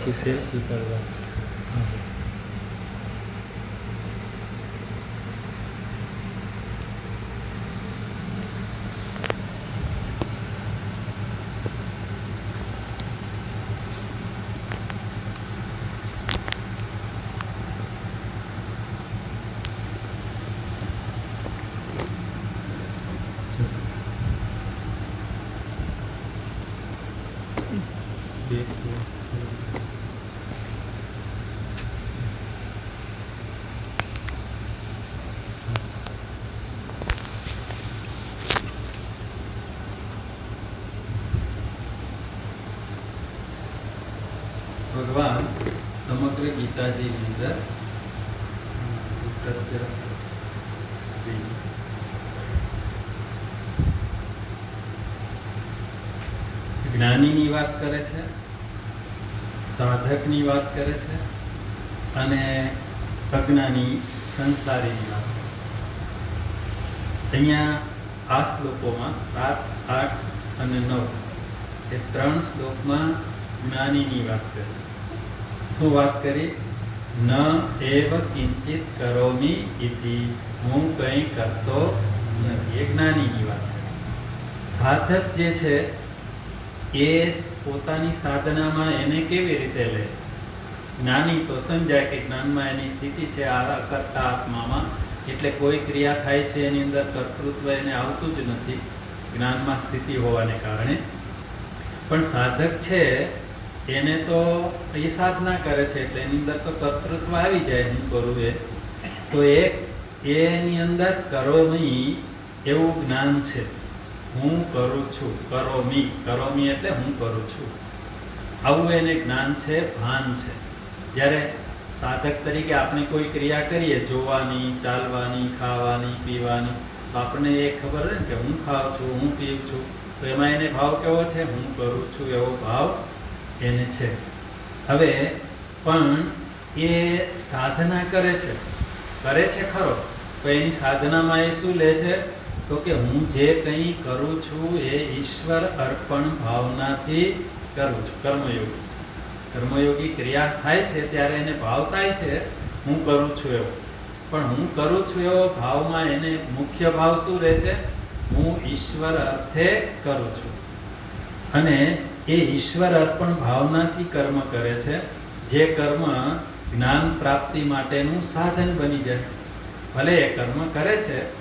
પછી સેલ્ફી કરવા છે બે ભગવાન સમગ્ર ગીતાજીની અંદર જ્ઞાનીની વાત કરે છે, સાધકની વાત કરે છે, અને અજ્ઞાની સંસારીની વાત કરે છે. અહીંયા આ શ્લોકોમાં સાત, આઠ અને નવ, એ ત્રણ શ્લોકમાં જ્ઞાનીની વાત કરી. શું વાત કરી? ન એવ કિંચિત કરોમી ઇતિ. હું કંઈ કરતો નથી. એ જ્ઞાનીની વાત સાધક જે છે, એ પોતાની સાધનામાં એને કેવી રીતે લે? જ્ઞાની તો સમજાય કે જ્ઞાનમાં એની સ્થિતિ છે આ કરતા આત્મામાં. એટલે કોઈ ક્રિયા થાય છે, એની અંદર કર્તૃત્વ એને આવતું જ નથી. જ્ઞાનમાં સ્થિતિ હોવાને કારણે. પણ સાધક છે એને તો એ સાધના કરે છે એટલે એની અંદર તો કર્તૃત્વ આવી જાય એનું કરું એ. તો એ એની અંદર કરોમી એવું જ્ઞાન છે. હું કરું છું કરોમી કરોમી એટલે હું કરું છું. આવું એને જ્ઞાન છે, ભાન છે. જ્યારે સાધક તરીકે આપણે કોઈ ક્રિયા કરીએ, જોવાની, ચાલવાની, ખાવાની, પીવાની, તો આપણને એ ખબર ને કે હું ખાઉં છું, હું પીઉં છું. તો એમાં એને ભાવ કેવો છે? હું કરું છું એવો ભાવ એને છે. હવે, પણ એ સાધના કરે છે. કરે છે ખરો તો એની સાધનામાં એ શું લે છે? તો કે હું જે કંઈ કરું છું એ ઈશ્વર અર્પણ ભાવનાથી કરું છું. કર્મયોગી. કર્મયોગી ક્રિયા થાય છે ત્યારે એને ભાવ થાય છે, હું કરું છું એવો. પણ હું કરું છું એવો ભાવમાં એને મુખ્ય ભાવ શું રહે છે? હું ઈશ્વર અર્થે કરું છું. અને એ ઈશ્વર અર્પણ ભાવનાથી કર્મ કરે છે, જે કર્મ જ્ઞાન પ્રાપ્તિ માટેનું સાધન બની જાય. ભલે એ કર્મ કરે છે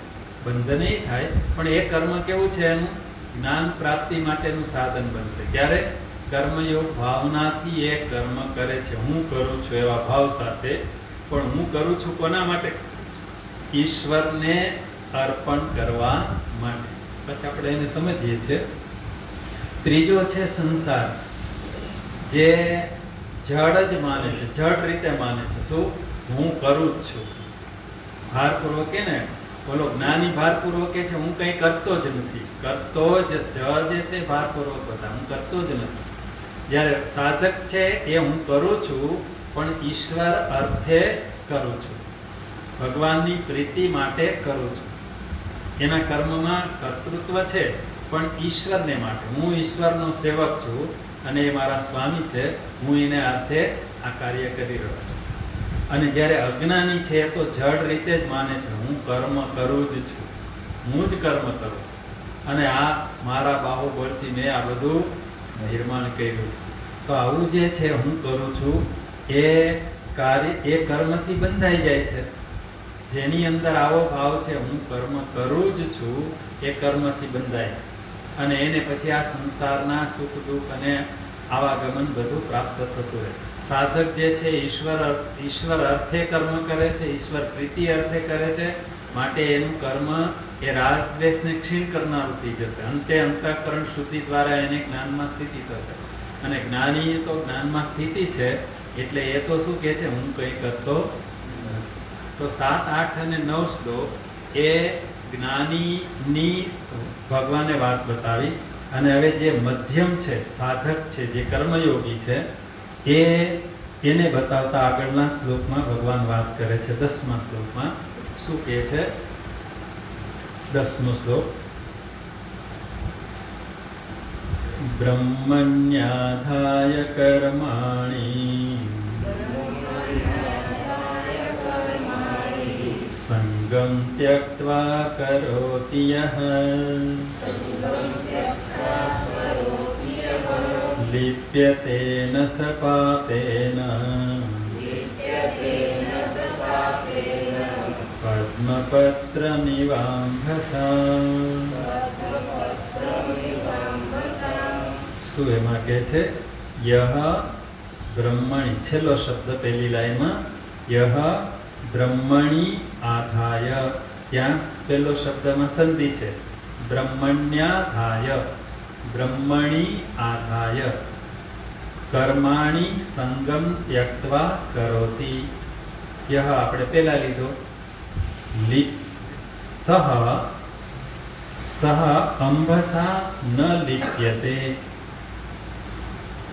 બંધનય થાય, પણ એ કર્મ કેવું છે એનું? જ્ઞાન પ્રાપ્તિ માટેનું સાધન બનશે. ક્યારે? કર્મયોગ ભાવનાથી એ કર્મ કરે છે. હું કરું છું એવા ભાવ સાથે. પણ હું કરું છું કોના માટે? ઈશ્વરને અર્પણ કરવા માટે. પછી આપણે એને સમજીએ છીએ. ત્રીજો છે સંસાર, જે જડ જ માને છે, જડ રીતે માને છે. શું? હું કરું જ છું. ભારપૂર્વક ને? બોલો, જ્ઞાની ભારપૂર્વક છે? હું કંઈ કરતો જ નથી. કરતો જ જડ છે ભારપૂર્વક બધા હું કરતો જ નથી. જ્યારે સાધક છે એ હું કરું છું, પણ ઈશ્વર અર્થે કરું છું. ભગવાનની પ્રીતિ માટે કરું છું. એના કર્મમાં કર્તૃત્વ છે. પણ ઈશ્વરને માટે. હું ઈશ્વરનો સેવક છું અને એ મારા સ્વામી છે. હું એને અર્થે આ કાર્ય કરી રહ્યો છું. અને જ્યારે અજ્ઞાની છે તો જડ રીતે જ માને છે. હું કર્મ કરું જ છું. હું જ કર્મ કરું. અને આ મારા બાહુબળથી મેં આ બધું નિર્માણ કર્યું. તો આવું જે છે હું કરું છું, એ કાર્ય, એ કર્મથી બંધાઈ જાય છે. જેની અંદર આવો ભાવ છે, હું કર્મ કરું જ છું, એ કર્મથી બંધાય છે. અને એને પછી આ સંસારના સુખ, દુઃખ અને આવાગમન બધું પ્રાપ્ત થતું રહે. સાધક જે છે, ઈશ્વર ઈશ્વર અર્થે કર્મ કરે છે, ઈશ્વર પ્રીતિ અર્થે કરે છે, માટે એનું કર્મ એ રાગ દ્વેષને ક્ષીણ કરનારું થઈ જશે. અંતે અંતઃકરણ શુદ્ધિ દ્વારા એને જ્ઞાનમાં સ્થિતિ થશે. અને જ્ઞાની તો જ્ઞાનમાં સ્થિતિ છે, એટલે એ તો શું કહે છે? હું કંઈ કરતો તો સાત, આઠ અને નવ શ્લોક એ જ્ઞાનીની ભગવાને વાત બતાવી અને હવે જે મધ્યમ છે, સાધક છે, જે કર્મયોગી છે, એ એને બતાવતા આગળના શ્લોકમાં ભગવાન વાત કરે છે, દસમા શ્લોકમાં. શું કહે છે? દસમો શ્લોક. બ્રહ્મણ્યાધાય કર્માણि સંગમ ત્યક્વા કરોતિ યઃ લિપ્યતે ન સ પાપેન પદ્મપત્રમિવાંભસા શું એમાં કહે છે, યહ બ્રહ્મણી. છેલ્લો શબ્દ પહેલી લાઈનમાં, યહ બ્રહ્મણી આધાય. ત્યાં પહેલો શબ્દમાં સંધિ છે. બ્રહ્મણ્યાધાય. બ્રહ્મણી આધાય. કર્માણી સંગમ ત્યક્તવા કરોતી. યહ આપણે પહેલાં લીધો. લી સહ. સહ અંભસા ન લિપ્યતે.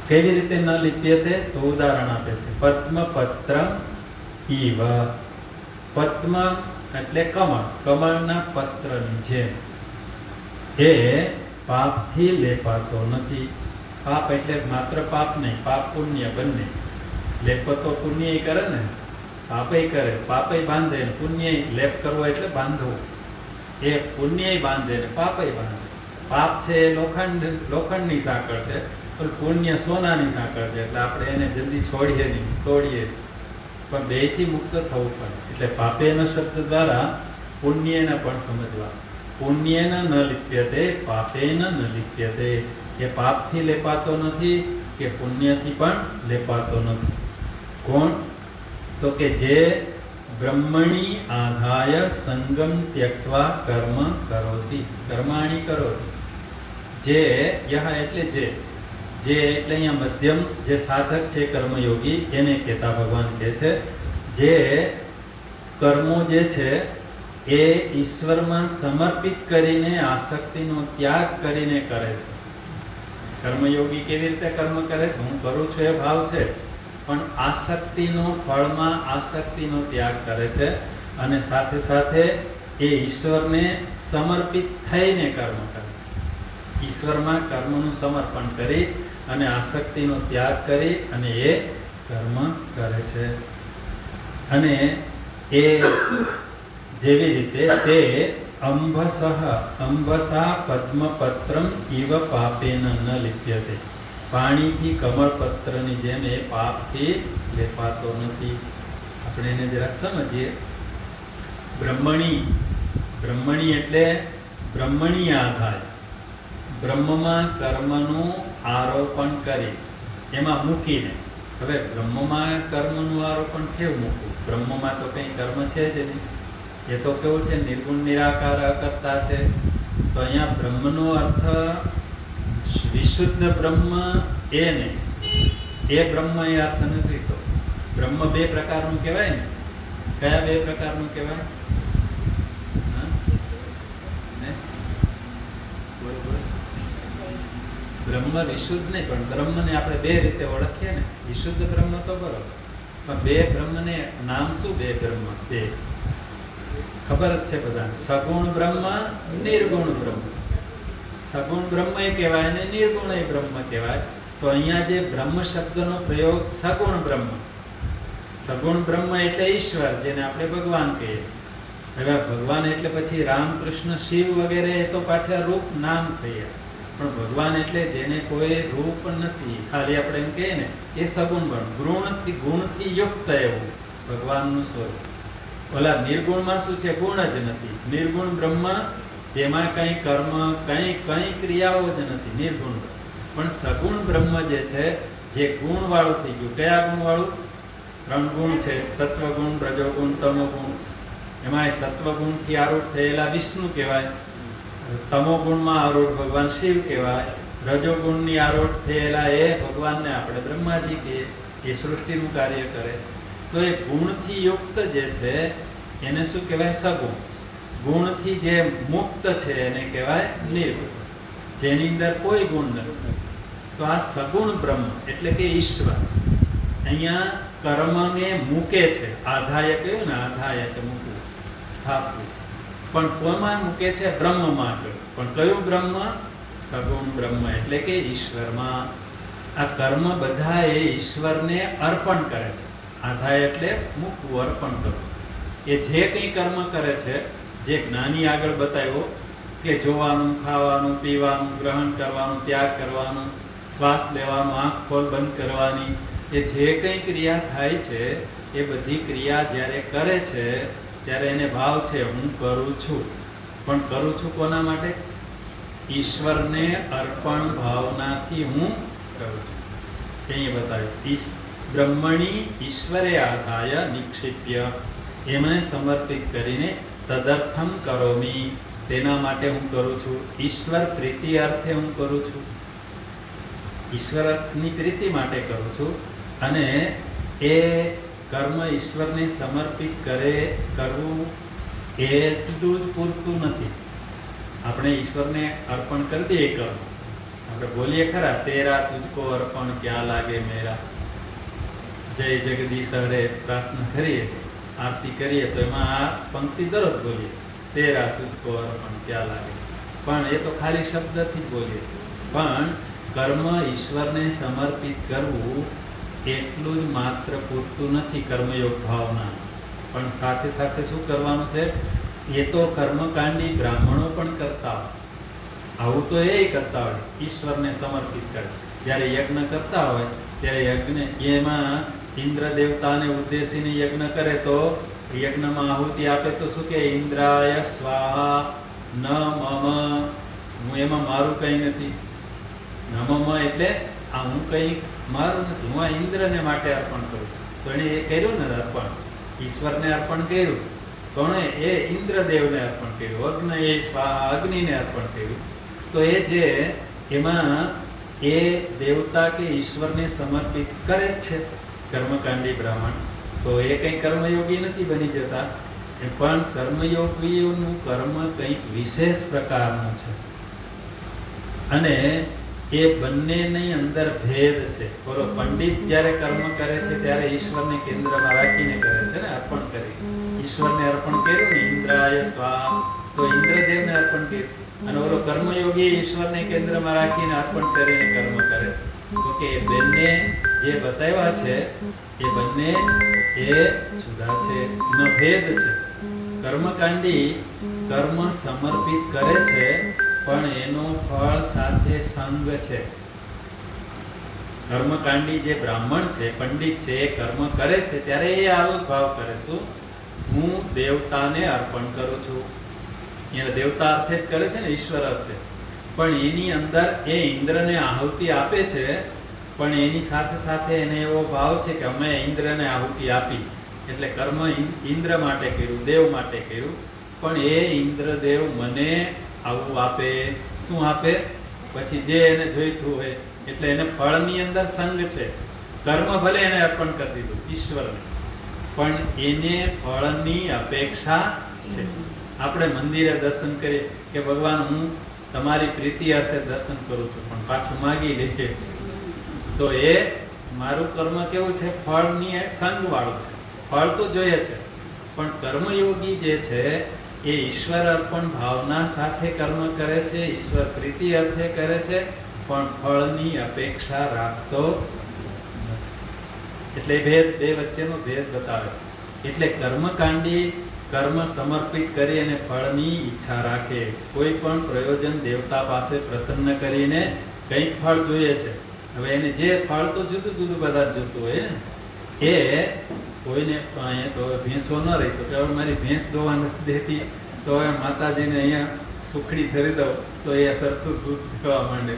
કેવી રીતે ન લિપ્યતે? તો ઉદાહરણ આપે છે. પદ્મપત્ર ઈવ પદ્મ એટલે કમળ. કમળના પત્રની જેમ. એ પાપથી લેપાતો નથી. પાપ એટલે માત્ર પાપ નહીં, પાપ પુણ્ય બંને. લેપ તો પુણ્ય કરે ને. પાપે કરે પાપે બાંધે ને પુણ્ય લેપ કરવો એટલે બાંધવું. એ પુણ્ય બાંધે ને પાપે બાંધે. પાપ છે એ લોખંડ, લોખંડની સાંકળ છે, પણ પુણ્ય સોનાની સાંકળ છે. એટલે આપણે એને જલ્દી છોડીએ નહીં, તોડીએ. પણ બેથી મુક્ત થવું પડે એટલે પાપેના શબ્દ દ્વારા પુણ્યને પણ સમજવા. પુણ્યેન ન લિપ્યતે, પાપેના ન લિપ્યતે. એ પાપથી લેપાતો નથી, કે પુણ્યથી પણ લેપાતો નથી. કોણ? તો કે જે બ્રહ્મણી આધાય સંગમ ત્યક્વા કર્મ કરોતી. કર્માણી કરોતી. જે, યહ એટલે જે. જે એટલે અહીંયા મધ્યમ જે સાધક છે કર્મયોગી એને કહેતા ભગવાન કહે છે, જે કર્મો જે છે, એ ઈશ્વરમાં સમર્પિત કરીને, આસક્તિનો ત્યાગ કરીને કરે છે. કર્મયોગી કેવી રીતે કર્મ કરે છે? હું કરું છું એ ભાવ છે, પણ આસક્તિનો ફળમાં આસક્તિનો ત્યાગ કરે છે અને સાથે સાથે એ ઈશ્વરને સમર્પિત થઈને કર્મ કરે છે. ઈશ્વરમાં કર્મનું સમર્પણ કરી અને આસક્તિનો ત્યાગ કરી અને એ કર્મ કરે છે. અને એ જેવી રીતે તે અંભસહ અંભસા પદ્મપત્રમ ઇવ પાપેન ન લિપ્યતે. પાણીથી કમળપત્રની જેમ એ પાપથી લેપાતો નથી. આપણે એને જરા સમજીએ. બ્રહ્મણી બ્રહ્મણી એટલે બ્રહ્મણી આધાર બ્રહ્મમાં કર્મનું આરોપણ કરી, એમાં મૂકીને. હવે બ્રહ્મમાં કર્મનું આરોપણ કેવું મૂકવું? બ્રહ્મમાં તો કંઈ કર્મ છે જ નહીં. એ તો કેવું છે, નિર્ગુણ નિરાકાર અકર્તા છે. તો અહીંયા બ્રહ્મનો અર્થ વિશુદ્ધ બ્રહ્મ એ નહીં. એ બ્રહ્મ એ અર્થ નથી તો બ્રહ્મ બે પ્રકારનું કહેવાય ને? કયા બે પ્રકારનું કહેવાય હા? ને? બોલો, બોલો. બ્રહ્મ વિશુદ્ધ નહીં, પણ બ્રહ્મને આપણે બે રીતે ઓળખીએ ને, વિશુદ્ધ બ્રહ્મ તો બરોબર. પણ બે બ્રહ્મને નામ શું? બે બ્રહ્મ. બે. ખબર જ છે બધા સગુણ બ્રહ્મ, નિર્ગુણ બ્રહ્મ. સગુણ બ્રહ્મ એ કહેવાય અને નિર્ગુણ એ બ્રહ્મ કહેવાય. તો અહીંયા જે બ્રહ્મ શબ્દનો પ્રયોગ સગુણ બ્રહ્મ. સગુણ બ્રહ્મ એટલે ઈશ્વર, જેને આપણે ભગવાન કહીએ. હવે ભગવાન એટલે પછી રામ કૃષ્ણ શિવ વગેરે એ તો પાછા રૂપ નામ થયા પણ ભગવાન એટલે જેને કોઈ રૂપ નથી, ખાલી આપણે એમ કહીએ ને, એ સગુણ ગણ ગુણથી ગુણથી યુક્ત એવું, ભગવાનનું સ્વરૂપ. ઓલા નિર્ગુણમાં શું છે? ગુણ જ નથી. નિર્ગુણ બ્રહ્મ જેમાં કંઈ કર્મ, કંઈ કંઈ ક્રિયાઓ જ નથી, નિર્ગુણ. પણ સગુણ બ્રહ્મ જે છે, જે ગુણ વાળું થઈ ગયું. કયા ગુણ વાળું ત્રણ ગુણ છે. સત્વગુણ, રજોગુણ, તમોગુણ. એમાં સત્વગુણથી આરૂઢ થયેલા વિષ્ણુ કહેવાય. તમોગુણમાં આરૂઢ ભગવાન શિવ કહેવાય. રજોગુણની આરૂઢ થયેલા એ ભગવાનને આપણે બ્રહ્માજી કહીએ એ સૃષ્ટિનું કાર્ય કરે. તો એ ગુણથી યુક્ત જે છે, એને શું કહેવાય? સગુણ. ગુણથી જે મુક્ત છે, એને કહેવાય નિર્ગુણ. જેની અંદર કોઈ ગુણ નથી. તો આ સગુણ બ્રહ્મ એટલે કે ઈશ્વર. અહીંયા કર્મને મૂકે છે. આધાય કહ્યું ને આધાય કે મૂકવું. સ્થાપવું. પણ કોમાં મૂકે છે બ્રહ્મમાં આગળ. પણ કયું બ્રહ્મ? સગુણ બ્રહ્મ. એટલે કે ઈશ્વરમાં. આ કર્મ બધા એ ઈશ્વરને અર્પણ કરે છે. આધાય એટલે મૂકવું, અર્પણ કરવું. એ જે કંઈ કર્મ કરે છે, જે જ્ઞાની આગળ બતાવ્યો કે જોવાનું, ખાવાનું, પીવાનું, ગ્રહણ કરવાનું, ત્યાગ કરવાનું, શ્વાસ લેવાનું, આંખ ખોલ, બંધ કરવાની, એ જે કંઈ ક્રિયા થાય છે, એ બધી ક્રિયા જ્યારે કરે છે ત્યારે એને ભાવ છે, હું કરું છું. પણ કરું છું કોના માટે? ઈશ્વરને અર્પણ ભાવનાથી હું કરું છું. અહીંયા બતાવ્યું બ્રહ્મણી ઈશ્વરે આધાય નિક્ષિપ્ય. એમને સમર્પિત કરીને તદર્થમ કરોમી. તેના માટે હું કરું છું. ઈશ્વર પ્રીતિ અર્થે હું કરું છું. ઈશ્વરની પ્રીતિ માટે કરું છું. અને એ કર્મ ઈશ્વરને સમર્પિત કરે, કરવું એટલું જ પૂરતું નથી. આપણે ઈશ્વરને અર્પણ કરી દઈએ કર્મ. આપણે બોલીએ ખરા, તેરા તુજકો અર્પણ ક્યાં લાગે મેરા? જય જગદીશ હરે પ્રાર્થના કરીએ, આરતી કરીએ, તો એમાં આ પંક્તિ દરરોજ બોલીએ, તેરા તુજકો અર્પણ ક્યાં લાગે? પણ એ તો ખાલી શબ્દથી જ બોલીએ. પણ કર્મ ઈશ્વરને સમર્પિત કરવું એટલું જ માત્ર પૂરતું નથી કર્મયોગ ભાવના. પણ સાથે સાથે શું કરવાનું છે? એ તો કર્મકાંડી બ્રાહ્મણો પણ કરતા હોય. આવું તો એ કરતા હોય, ઈશ્વરને સમર્પિત કરે. જ્યારે યજ્ઞ કરતા હોય, ત્યારે યજ્ઞ, એમાં ઇન્દ્ર દેવતાને ઉદ્દેશીને યજ્ઞ કરે તો યજ્ઞમાં આહુતિ આપે તો શું કે, ઇન્દ્રાય સ્વાહા ન મમ. હું એમાં મારું કંઈ નથી. ન મમ એટલે, આ હું કંઈ મારું નથી. હું આ ઇન્દ્રને માટે અર્પણ કરું તો એણે એ કર્યું ને અર્પણ. ઈશ્વરને અર્પણ કર્યું. કોણે એ ઇન્દ્રદેવને અર્પણ કર્યું. અગ્ન એ સ્વાહા અગ્નિને અર્પણ કર્યું. તો એ જે એમાં એ દેવતા કે ઈશ્વરને સમર્પિત કરે જ છે. કર્મકાંડી બ્રાહ્મણ. તો એ કંઈ કર્મયોગી નથી બની જતા. પણ કર્મયોગીઓનું કર્મ કંઈક વિશેષ પ્રકારનું છે. અને એ બંનેની અંદર ભેદ છે. બોલો, પંડિત જ્યારે કર્મ કરે છે, ત્યારે ઈશ્વરને કેન્દ્રમાં રાખીને કરે છે ને, અર્પણ કરી. ઈશ્વરને અર્પણ કર્યું ને, ઇન્દ્રાય સ્વા તો ઇન્દ્રદેવને અર્પણ કર્યું. અને ઓલો કર્મયોગી ઈશ્વરને કેન્દ્રમાં રાખીને અર્પણ કરીને કર્મ કરે. તો કે બંને જે બતાવ્યા છે, એ બંને એ જુદા છે, એનો ભેદ છે. કર્મકાંડી કર્મ સમર્પિત કરે છે પણ એનો ફળ સાથે સંગ છે. કર્મકાંડી જે બ્રાહ્મણ છે, પંડિત છે, એ કર્મ કરે છે, ત્યારે એ આવો ભાવ કરે શું? હું દેવતાને અર્પણ કરું છું. એને દેવતા અર્થે જ કરે છે ને, ઈશ્વર અર્થે. પણ એની અંદર એ ઇન્દ્રને આહુતિ આપે છે, પણ એની સાથે સાથે એને એવો ભાવ છે કે અમે ઇન્દ્રને આહુતિ આપી. એટલે કર્મ ઇન્દ્ર માટે કર્યું, દેવ માટે કર્યું. પણ એ ઇન્દ્રદેવ મને આવું આપે, શું આપે? પછી જે એને જોઈતું હોય, એટલે એને ફળની અંદર સંગ છે. કર્મ ભલે એને અર્પણ કરી દીધું, ઈશ્વરને. પણ એને ફળની અપેક્ષા છે. આપણે મંદિરે દર્શન કરીએ કે ભગવાન, હું તમારી પ્રીતિ અર્થે દર્શન કરું છું, પણ પાછું માગી લે. તો એ મારું કર્મ કેવું છે? ફળની એ સંગ વાળું છે. ફળ તો જોઈએ છે, પણ કર્મયોગી જે છે એ ઈશ્વર અર્પણ ભાવના સાથે કર્મ કરે છે, ઈશ્વર પ્રીતિ અર્થે કરે છે, પણ ફળની અપેક્ષા રાખતો એટલે ભેદ, બે વચ્ચેનો ભેદ બતાવે. એટલે કર્મકાંડી કર્મ સમર્પિત કરી અને ફળની ઈચ્છા રાખે. કોઈ પણ પ્રયોજન દેવતા પાસે પ્રસન્ન કરીને કંઈક ફળ જોઈએ છે. હવે એને જે ફળ તો જુદું જુદું બધા જોતું હોય એ કોઈને અહીંયા તો ભેંસો ન રહી. તો હવે મારી ભેંસ દોવા નથી દેતી, તો હવે માતાજીને અહીંયા સુખડી ધરી દઉં, તો એ સરખું દૂધ થવા માંડે.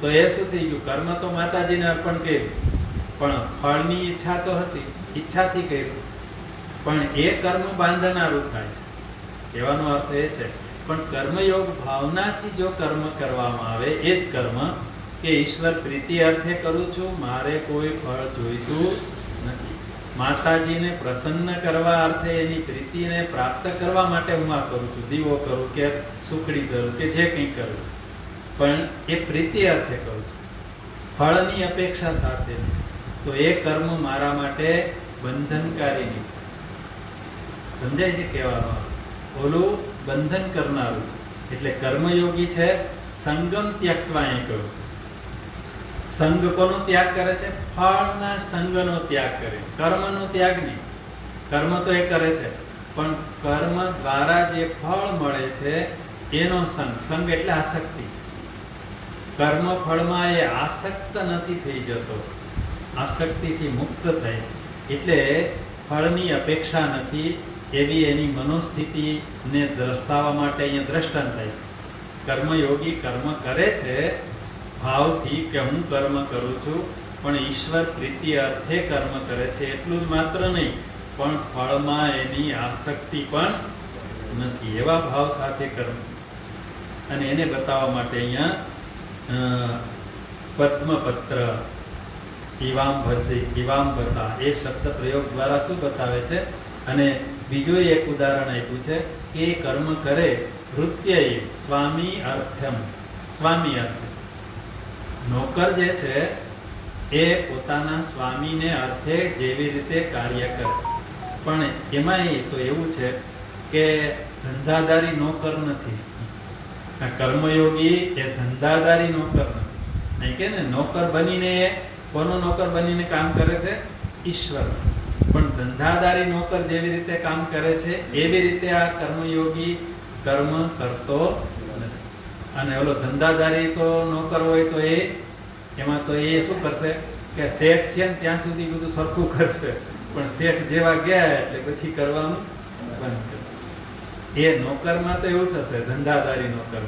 તો એ શું થઈ ગયું? કર્મ તો માતાજીને અર્પણ કર્યું, પણ ફળની ઈચ્છા તો હતી, ઈચ્છાથી કર્યું. પણ એ કર્મ બાંધનારું થાય છે. કહેવાનો અર્થ એ છે. પણ કર્મયોગ ભાવનાથી જો કર્મ કરવામાં આવે, એ જ કર્મ કે ઈશ્વર પ્રીતિ અર્થે કરું છું, મારે કોઈ ફળ જોઈતું નથી. માતાજીને પ્રસન્ન કરવા અર્થે એની પ્રીતિને પ્રાપ્ત કરવા માટે હું આ કરું છું. દીવો કરું કે સુખડી કરું કે જે કંઈ કરું. પણ એ પ્રીતિ અર્થે કરું છું. ફળની અપેક્ષા સાથે તો એ કર્મ મારા માટે બંધનકારી નહીં. સમજાય છે અર્થ? ઓલું બંધન કરનારું. એટલે કર્મયોગી છે, સંગમ ત્યક્તવા એ કહ્યું સંગ કોનો ત્યાગ કરે છે? ફળના સંઘનો ત્યાગ કરે. કર્મનો ત્યાગ નહીં. કર્મ તો એ કરે છે. પણ કર્મ દ્વારા જે ફળ મળે છે, એનો સંઘ. સંઘ એટલે આસક્તિ. કર્મ ફળમાં એ આસક્ત નથી થઈ જતો. આસક્તિથી મુક્ત થાય. એટલે ફળની અપેક્ષા નથી, એવી એની મનોસ્થિતિને દર્શાવવા માટે અહીંયા દ્રષ્ટાંત થાય કર્મયોગી કર્મ કરે છે ભાવથી કે હું કર્મ કરું છું, પણ ઈશ્વર પ્રીતિ અર્થે કર્મ કરે છે, એટલું જ માત્ર નહીં, પણ ફળમાં એની આસક્તિ પણ નથી. એવા ભાવ સાથે કર્મ અને એને બતાવવા માટે અહીંયા પદ્મપત્ર ઇવામ ભસી ઇવામ ભસા એ શબ્દ પ્રયોગ દ્વારા શું બતાવે છે? અને બીજું એક ઉદાહરણ આપ્યું છે કે કર્મ કરે નૃત્ય સ્વામી અર્થમ, સ્વામી અર્થ. નોકર જે છે, એ પોતાના સ્વામીને અર્થે જેવી રીતે કાર્ય કરે. પણ એમાં તો એવું છે કે ધંધાદારી નોકર નથી. કર્મયોગી એ ધંધાદારી નોકર નથી. નહીં કે ને, નોકર બનીને, કોનો નોકર બનીને કામ કરે છે? ઈશ્વર. પણ ધંધાદારી નોકર જેવી રીતે કામ કરે છે, એવી રીતે આ કર્મયોગી કર્મ કરતો અને ઓલો ધંધાદારી તો નોકર હોય તો એ, એમાં તો એ શું કરશે કે શેઠ છે ને ત્યાં સુધી બધું સરખું કરશે. પણ શેઠ જેવા ગયા એટલે પછી કરવાનું બંધ એ નોકરમાં તો એવું થશે, ધંધાદારી નોકર.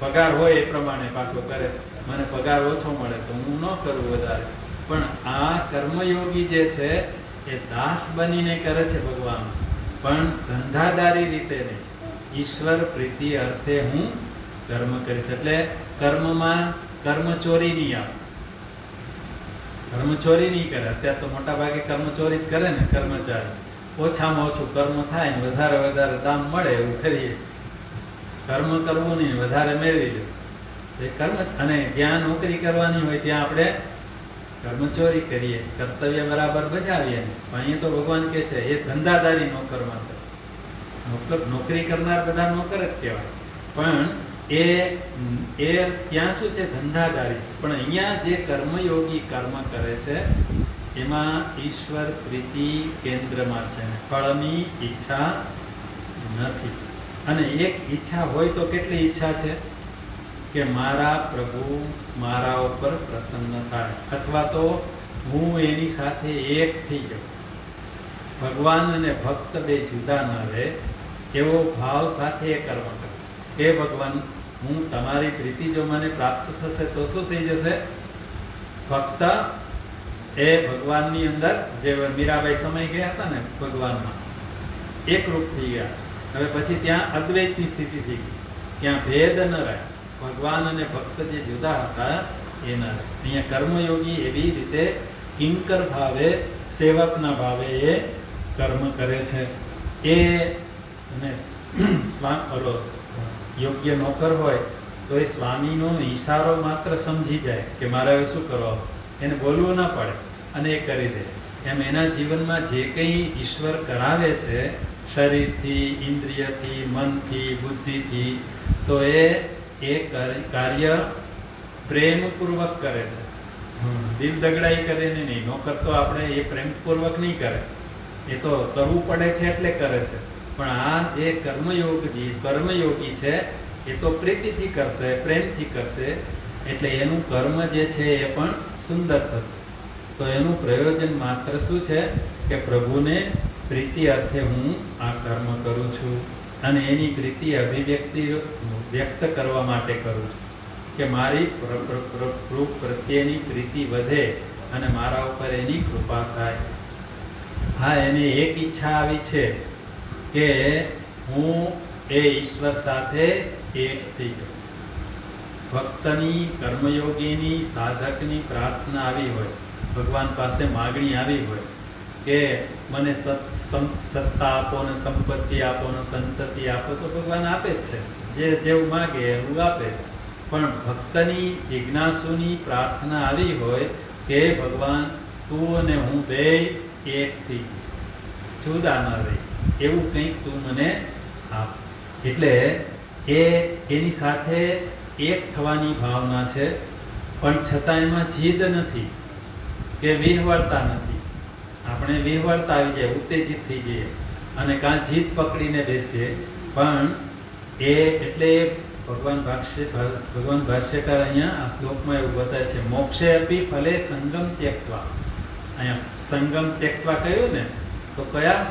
પગાર હોય એ પ્રમાણે પાછો કરે. મને પગાર ઓછો મળે તો હું ન કરું વધારે. પણ આ કર્મયોગી જે છે, એ દાસ બનીને કરે છે ભગવાન. પણ ધંધાદારી રીતે નહીં. ઈશ્વર પ્રીતિ અર્થે હું કર્મ કરીશ એટલે કર્મમાં કર્મચોરી નહીં આવે. કર્મચોરી નહીં કરે. અત્યારે તો મોટા ભાગે કર્મચોરી જ કરે ને કર્મચારી. ઓછામાં ઓછું કર્મ થાય ને વધારે વધારે દામ મળે એવું કરીએ. કર્મ કરવું નહીં, વધારે મેળવી લે. એ કર્મ અને જ્યાં નોકરી કરવાની હોય ત્યાં આપણે કર્મચોરી કરીએ. કર્તવ્ય બરાબર બજાવીએ અહીંયા તો ભગવાન કહે છે, એ ધંધાદારી નોકર માત્ર નોકર નોકરી કરનાર બધા નોકર જ કહેવાય. પણ એ એ ત્યાં શું છે? ધંધાદારી પણ અહીંયા જે કર્મયોગી કર્મ કરે છે, એમાં ઈશ્વર પ્રીતિ કેન્દ્રમાં છે ફળની ઈચ્છા નથી. અને એક ઈચ્છા હોય તો કેટલી ઈચ્છા છે? કે મારા પ્રભુ મારા ઉપર પ્રસન્ન થાય. અથવા તો હું એની સાથે એક થઈ જાઉં. ભગવાન અને ભક્ત બે જુદા ન રહે, એવો ભાવ સાથે એ કર્મ કરે. હે ભગવાન હું તમારી પ્રીતિ જો મને પ્રાપ્ત થશે તો શું થઈ જશે? ફક્ત એ ભગવાનની અંદર, જે મીરાબાઈ સમય ગયા હતા ને ભગવાનમાં એકરૂપ થઈ ગયા. હવે પછી ત્યાં અદ્વૈતની સ્થિતિ થઈ ગઈ. ત્યાં ભેદ ન રહે. ભગવાન અને ભક્ત જે જુદા હતા, એ ન રહે. અહીંયા કર્મયોગી એવી રીતે કિંકર ભાવે, સેવકના ભાવે એ કર્મ કરે છે. એ અને સ્વા ઓલો યોગ્ય નોકર હોય તો એ સ્વામીનો ઈશારો માત્ર સમજી જાય કે મારે હવે શું કરવા એને બોલવું ના પડે અને એ કરી દે. એમ એના જીવનમાં જે કંઈ ઈશ્વર કરાવે છે શરીરથી ઇન્દ્રિયથી મનથી બુદ્ધિથી તો એ એ કર- કાર્ય પ્રેમપૂર્વક કરે છે. દિલ દગડાઈ કરીને નહીં. નોકર તો આપણે એ પ્રેમપૂર્વક નહીં કરે. એ તો કરવું પડે છે એટલે કરે છે. પણ આ જે કર્મયોગી કર્મયોગી છે, એ તો પ્રીતિથી કરશે, પ્રેમથી કરશે, એટલે એનું કર્મ જે છે એ પણ સુંદર થશે. તો એનું પ્રયોજન માત્ર શું છે કે પ્રભુને પ્રીતિ અર્થે હું આ કર્મ કરું છું અને એની પ્રીતિ અભિવ્યક્તિ વ્યક્ત કરવા માટે કરું છું. કે મારી પ્ર- પ્ર- પ્ર- પ્રભુ પ્રત્યેની પ્રીતિ વધે અને મારા ઉપર એની કૃપા થાય. હા, એને એક ઈચ્છા આવી છે કે હું એ ઈશ્વર સાથે એક થઈ ગયો. ભક્તની, કર્મયોગીની, સાધકની પ્રાર્થના આવી હોય, ભગવાન પાસે માગણી આવી હોય કે મને સત સત્તા આપો ને સંપત્તિ આપો ને સંતતિ આપો, તો ભગવાન આપે જ છે. જે જેવું માગે એવું આપે છે. પણ ભક્તની, જિજ્ઞાસુની પ્રાર્થના આવી હોય કે ભગવાન તું અને હું બે એક થઈ જુદા ન રહી. એવું કંઈક તું મને આપ. એટલે એ એની સાથે એક થવાની ભાવના છે, પણ છતાં એમાં જીદ નથી કે વિહવળતા નથી. આપણે વિહવળતા આવી જાય, ઉત્તેજિત થઈ જઈએ અને કાં જીદ પકડીને બેસીએ. પણ એ એટલે ભગવાન ભાષ્ય ભગવાન ભાષ્યકાર અહીંયા આ શ્લોકમાં એવું બતાવે છે, મોક્ષે અપી ફલે સંગમ ત્યક્વા અહીંયા સંગમ ત્યક્વા કહ્યું ને, તો કયા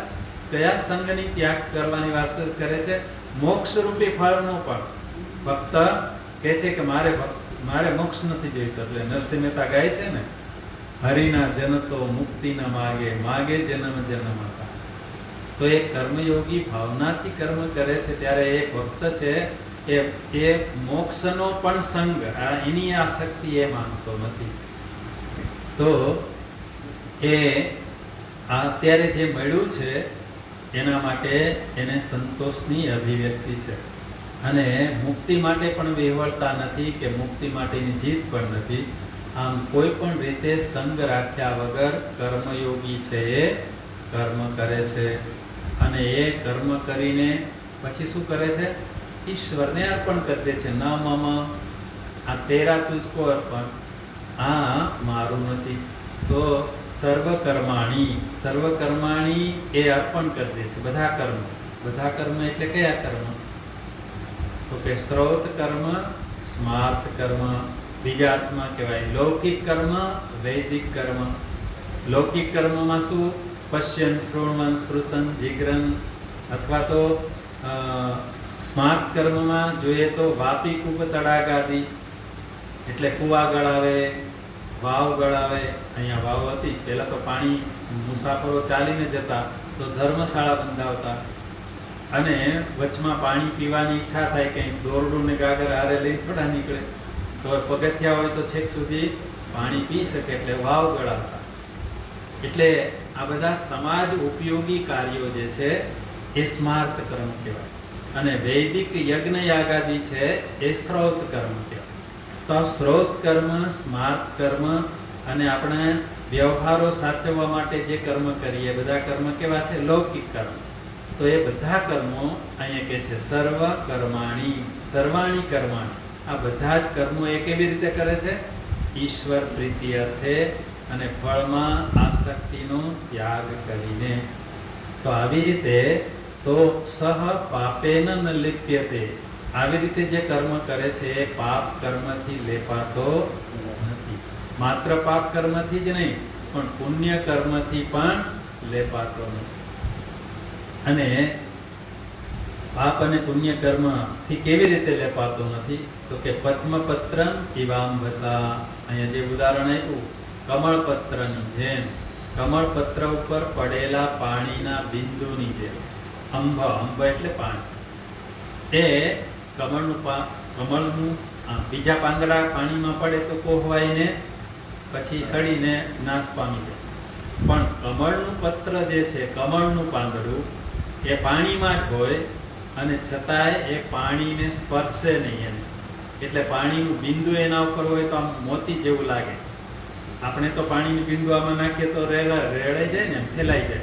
કયા સંઘની ત્યાગ કરવાની વાત કરે છે? મોક્ષ રૂપી ફળનો પણ. ફક્ત કહે છે કે મારે મારે મોક્ષ નથી જોઈતો એટલે નરસિંહ મહેતા ગાય છે ને, હરિના જનતો મુક્તિના માગે માગે જન્મ જન્મ હતા તો એ કર્મયોગી ભાવનાથી કર્મ કરે છે, ત્યારે એ ભક્ત છે, એ એ મોક્ષનો પણ સંગ, આ એની આસક્તિ એ માનતો નથી. તો એ અત્યારે જે મળ્યું છે એના માટે એને સંતોષની અભિવ્યક્તિ છે. અને મુક્તિ માટે પણ વહેવળતા નથી કે મુક્તિ માટેની જીત પણ નથી. આમ કોઈ પણ રીતે સંગ રાખ્યા વગર કર્મયોગી છે એ કર્મ કરે છે. અને એ કર્મ કરીને પછી શું કરે છે? ઈશ્વરને અર્પણ કરી છે. ન, મમ, આ તેરા તુજકો અર્પણ. આ મારું નથી. તો સર્વ કર્માણી સર્વ કર્માણી એ અર્પણ કરી દે છે, બધા કર્મ. બધા કર્મ એટલે કયા કર્મ? તો કે સ્રોત કર્મ, સ્માર્ત કર્મ, બીજા અર્થમાં કહેવાય. લૌકિક કર્મ, વૈદિક કર્મ. લૌકિક કર્મમાં શું? પશ્યન શ્રોણવન સ્પૃશન, જીગ્રન અથવા તો સ્માર્ટ કર્મમાં જોઈએ તો વાપી કૂપ તડાગાદી એટલે કૂવા ગળાવે, વાવ ગળાવે. અહીંયા વાવ હતી, પહેલાં તો પાણી મુસાફરો ચાલીને જતા તો ધર્મશાળા બંધાવતા. અને વચમાં પાણી પીવાની ઈચ્છા થાય કંઈક દોરડું ને ગાગર હારે લઈ થોડા નીકળે. તો પગથિયા હોય તો છેક સુધી પાણી પી શકે એટલે વાવ ગળાવતા. એટલે આ બધા સમાજ ઉપયોગી કાર્યો જે છે એ સ્માર્ત કર્મ કહેવાય. અને વૈદિક યજ્ઞ યાગાદી છે એ સ્રોત કર્મ કહેવાય. તો સ્રોત કર્મ, સ્માર્ત કર્મ અને આપણે વ્યવહારો સાચવવા માટે જે કર્મ કરીએ, બધા કર્મ કેવા છે? લૌકિક કર્મ. તો એ બધા કર્મો અહીંયા કે છે, સર્વ કર્માણી, સર્વાણી કર્માણી. આ બધા જ કર્મો એ કેવી રીતે કરે છે? ઈશ્વર પ્રીતિ અર્થે અને ફળમાં આસક્તિનો ત્યાગ કરીને. તો આવી રીતે તો સહ પાપેન ન લિપ્યતે. આવી રીતે જે કર્મ કરે છે, એ પાપ કર્મથી લેપાતો માત્ર પાપ કર્મથી જ નહીં, પણ પુણ્ય કર્મથી પણ લેપાતો નથી. અને પાપ અને પુણ્ય કર્મથી કેવી રીતે લેપાતો નથી? તો કે પદ્મપત્રમ ભસા અહીંયા જે ઉદાહરણ આપ્યું કમળપત્રની જેમ, કમળપત્ર ઉપર પડેલા પાણીના બિંદુની જેમ. અંબ અંબ એટલે પાણી. એ કમળનું પા, કમળનું બીજા પાંદડા પાણીમાં પડે તો કોહવાઈને પછી સડીને નાશ પામી જાય પણ કમળનું પત્ર જે છે, કમળનું પાંદડું, એ પાણીમાં જ હોય અને છતાંય એ પાણીને સ્પર્શે નહીં એને. એટલે પાણીનું બિંદુ એના ઉપર હોય તો આમ મોતી જેવું લાગે. આપણે તો પાણીનું બિંદુ આમાં નાખીએ તો રેલા રેડાઈ જાય ને ફેલાઈ જાય.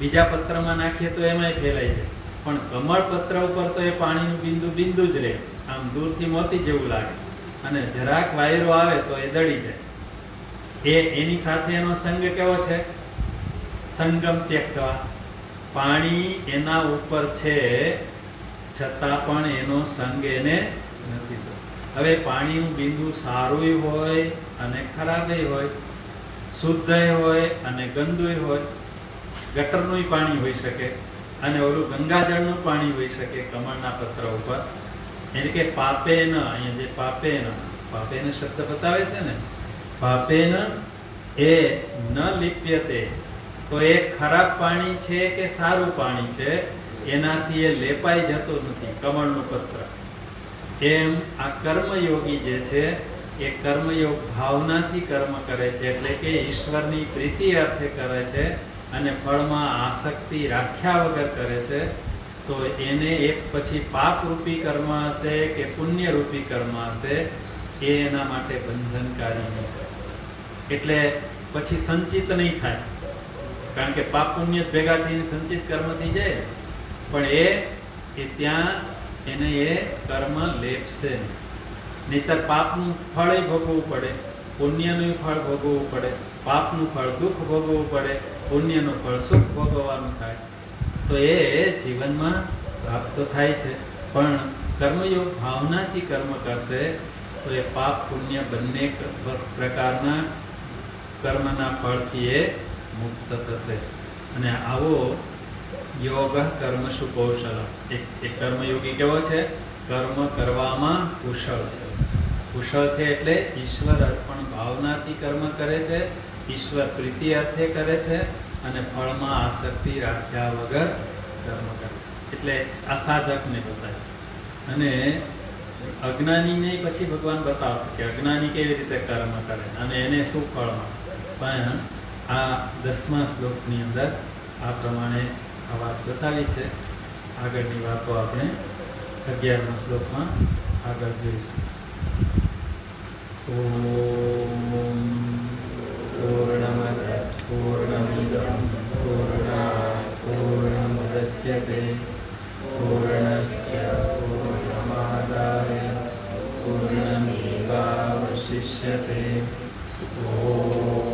બીજા પત્રમાં નાખીએ તો એમાંય ફેલાઈ જાય. પણ કમળ પત્ર ઉપર તો એ પાણીનું બિંદુ બિંદુ જ રહે. આમ દૂરથી મોતી જેવું લાગે. અને જરાક વાયરો આવે તો એ દળી જાય. એ એની સાથે એનો સંગ કેવો છે? સંગમ ત્યક્તવા. પાણી એના ઉપર છે, છતાં પણ એનો સંગ એને નથી. હવે પાણીનું બિંદુ સારું હોય અને ખરાબય હોય, શુદ્ધ હોય અને ગંદુય હોય, ગટરનું પાણી હોઈ શકે અને ઓલું ગંગાજળનું પાણી હોઈ શકે કમળના પત્ર ઉપર. એટલે કે પાપે ન અહીંયા જે પાપે ન પાપેન શબ્દ બતાવે છે ને પાપેન એ ન લિપ્યતે. તો એ ખરાબ પાણી છે કે સારું પાણી છે, એનાથી એ લેપાઈ જતો નથી, કમળનું પત્ર. એમ આ કર્મયોગી જે છે, એ કર્મયોગ ભાવનાથી કર્મ કરે છે, એટલે કે ઈશ્વરની પ્રીતિ અર્થે કરે છે અને ફળમાં આસક્તિ રાખ્યા વગર કરે છે, તો એને એક પછી પાપરૂપી કર્મ હશે કે પુણ્યરૂપી કર્મ હશે, એ એના માટે બંધનકારી નહીં એટલે પછી સંચિત નહીં થાય. કારણ કે પાપ પુણ્ય ભેગા થઈને સંચિત કર્મ થઈ જાય. પણ એ એ ત્યાં એને એ કર્મ લેપશે નહીં. નહીતર પાપનું ફળ ભોગવવું પડે. પુણ્યનું ફળ ભોગવવું પડે. પાપનું ફળ દુઃખ ભોગવવું પડે. પુણ્યનું ફળ સુખ ભોગવવાનું થાય. તો એ જીવનમાં પ્રાપ્ત થાય છે. પણ કર્મયોગ ભાવનાથી કર્મ કરશે, તો એ પાપ પુણ્ય બંને પ્રકારના કર્મના ફળથી એ મુક્ત થશે. અને આવો યોગ કર્મશુ કૌશલ. એક કર્મયોગી કેવો છે? કર્મ કરવામાં કુશળ છે. કુશળ છે એટલે ઈશ્વર અર્પણ ભાવનાથી કર્મ કરે છે, ઈશ્વર પ્રીતિ અર્થે કરે છે, અને ફળમાં આસક્તિ રાખ્યા વગર કર્મ કરે છે. એટલે આ સાધકને બતાવે અને અજ્ઞાનીને પછી ભગવાન બતાવશે કે અજ્ઞાની કેવી રીતે કર્મ કરે, અને એને શું ફળ મળે પણ આ દસમા શ્લોકની અંદર આ પ્રમાણે આ વાત બતાવી છે. આગળની વાતો આપણે અગિયારમા શ્લોકમાં આગળ જોઈશું. ઓમ પૂર્ણમદ પૂર્ણમિદ પૂર્ણા પૂર્ણમુદચ્યતે પૂર્ણસ્ય પૂર્ણમાદાય પૂર્ણમેવાવશિષ્યતે. ઓમ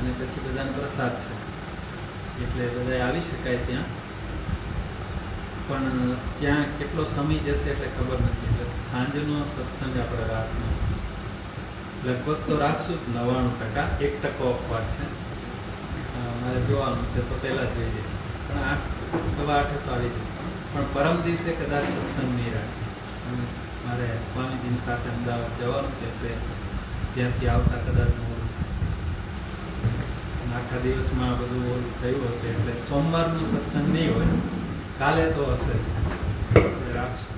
અને પછી બધાનો પ્રસાદ છે. એટલે બધા આવી શકાય ત્યાં. પણ ત્યાં કેટલો સમય જશે એટલે ખબર નથી. એટલે સાંજનો સત્સંગ આપણે રાતનો. લગભગ તો રાખશું જ, નવ્વાણું ટકા. એક ટકો અપવાદ છે. મારે જોવાનું છે, તો પહેલાં જોઈ જઈશ પણ આઠ સવા આઠે તો આવી જઈશ પણ પરમ દિવસે કદાચ સત્સંગ નહીં રાખે. મારે સ્વામીજીની સાથે અમદાવાદ જવાનું છે, એટલે ત્યાંથી આવતા કદાચ આખા દિવસમાં બધું થયું હશે. એટલે સોમવારનું સત્સંગ નહીં હોય. કાલે તો હશે જ. રાખશું